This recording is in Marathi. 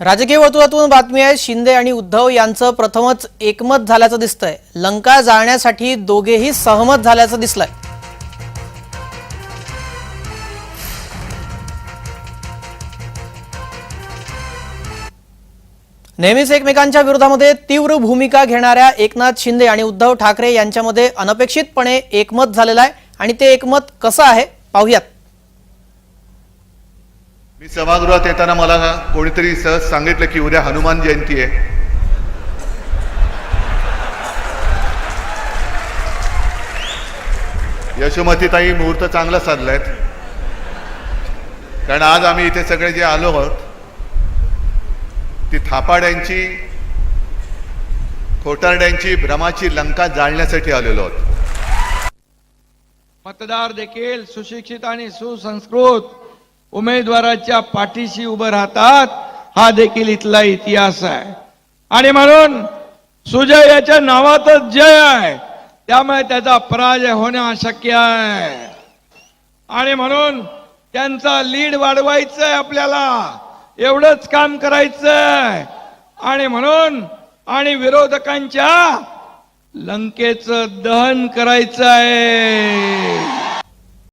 राजकीय वर्तुळातून बातमी आहे शिंदे आणि उद्धव यांचं प्रथमच एकमत झाल्याचं दिसतंय. लंका जाळण्यासाठी दोघेही सहमत झाल्याचं दिसलंय. नेहमीच एकमेकांच्या विरोधामध्ये तीव्र भूमिका घेणाऱ्या एकनाथ शिंदे आणि उद्धव ठाकरे यांच्यामध्ये अनपेक्षितपणे एकमत झालेलं आहे. आणि ते एकमत कसं आहे पाहूयात. मी सभागृहात येताना मला कोणीतरी सहज सांगितलं की उद्या हनुमान जयंती आहे. यशोमतीताई मुहूर्त चांगला साधलायत. कारण आज आम्ही इथे सगळे जे आलो आहोत ती थापाड्यांची खोटारड्यांची भ्रमाची लंका जाळण्यासाठी आलेलो आहोत. मतदार देखील सुशिक्षित आणि सुसंस्कृत उमेदवाराच्या पाठीशी उभं राहतात हा देखील इथला इतिहास आहे. आणि म्हणून सुजय याच्या नावातच जय आहे. त्यामुळे त्याचा पराजय होणे अशक्य आहे. आणि म्हणून त्यांचा लीड वाढवायचंय आपल्याला. एवढंच काम करायचंय. आणि म्हणून आणि विरोधकांच्या लंकेचं दहन करायचं आहे